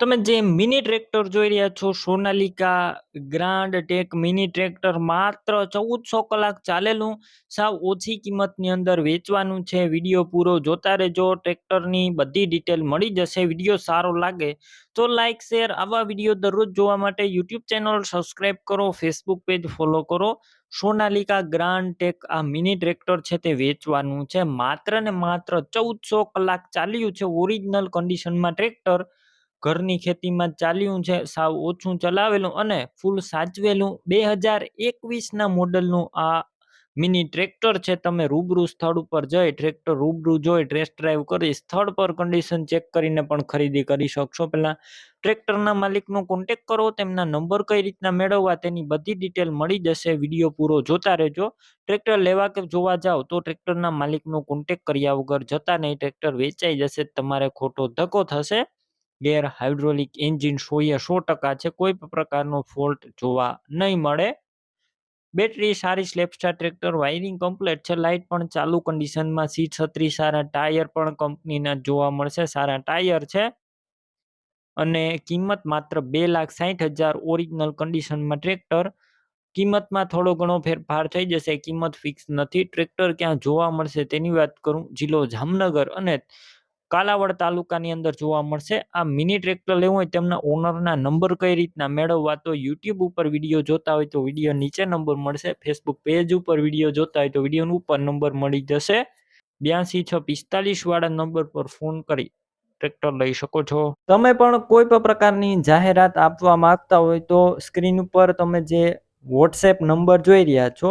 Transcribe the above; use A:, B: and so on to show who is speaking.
A: તમે જે mini tractor જોઈ રહ્યા છો, Sonalika grand tech mini tractor માત્ર ચૌદસો કલાક ચાલેલું, સાવ ઓછી કિંમતની અંદર વેચવાનું છે. વીડિયો પૂરો જોતા રહેજો ટ્રેક્ટરની બધી ડિટેલ મળી જશે, વીડિયો સારો લાગે તો લાઇક શેર આવા વીડિયો દરરોજ જોવા માટે યુટ્યુબ ચેનલ સબસ્ક્રાઈબ કરો ફેસબુક પેજ ફોલો કરો. સોનાલિકા ગ્રાન્ડ ટેક આ મિની ટ્રેક્ટર છે તે વેચવાનું છે. માત્ર ને માત્ર ચૌદસો કલાક ચાલ્યું છે ઓરિજિનલ કન્ડિશનમાં ટ્રેક્ટર ઘરની ખેતીમાં ચાલ્યું છે, સાવ ઓછું ચલાવેલું અને ફૂલ સાચવેલું. બે હજાર એકવીસના મોડલનું આ મિની ટ્રેક્ટર છે, તમે રૂબરૂ સ્થળ ઉપર જઈ ટ્રેક્ટર રૂબરૂ જોઈ ટેસ્ટ ડ્રાઈવ કરી સ્થળ પર કન્ડિશન ચેક કરીને પણ ખરીદી કરી શકશો. પહેલાં ટ્રેક્ટરના માલિકનો કોન્ટેક કરો, તેમના નંબર કઈ રીતના મેળવવા તેની બધી ડિટેલ મળી જશે. વીડિયો પૂરો જોતા રહેજો. ટ્રેક્ટર લેવા કે જોવા જાઓ તો ટ્રેક્ટરના માલિકનો કોન્ટેક કર્યા વગર જતા નહીં. ટ્રેક્ટર વેચાઈ જશે, તમારે ખોટો ધક્કો થશે. ગેર હાઇડ્રોલિક એન્જિન સોએ સો ટકા છે, કોઈ પણ પ્રકારનો ફોલ્ટ જોવા નહીં મળે. બેટરી સારી સ્લેપસ્ટાર ટ્રેક્ટર, વાયરિંગ કમ્પ્લેટ છે, લાઇટ પણ ચાલુ કન્ડિશનમાં સી છત્રી સારા, ટાયર પણ કંપનીના જોવા મળશે, સારા ટાયર છે. અને કિંમત માત્ર બે લાખ સાઠ હજાર ઓરિજિનલ કન્ડિશનમાં ટ્રેક્ટર. કિંમતમાં થોડો ઘણો ફેરફાર થઈ જશે, કિંમત ફિક્સ નથી. ટ્રેક્ટર ક્યાં જોવા મળશે તેની વાત કરું, જિલ્લો જામનગર અને કાલાવડ તાલુકાની અંદર જોવા મળશે. આ મિની ટ્રેક્ટર લેવું હોય તેમના ઓનરના નંબર કઈ રીતના મેળવવા તો યુટ્યુબ ઉપર વીડિયો જોતા હોય તો વીડિયો નીચે નંબર મળશે. ફેસબુક પેજ ઉપર વીડિયો જોતા હોય તો વીડિયો ઉપર નંબર મળી જશે. બ્યાસી છ પિસ્તાલીસ વાળા નંબર પર ફોન કરી ટ્રેક્ટર લઈ શકો છો. તમે પણ કોઈ પણ પ્રકારની જાહેરાત આપવા માંગતા હોય તો સ્ક્રીન ઉપર તમે જે વોટ્સએપ નંબર જોઈ રહ્યા છો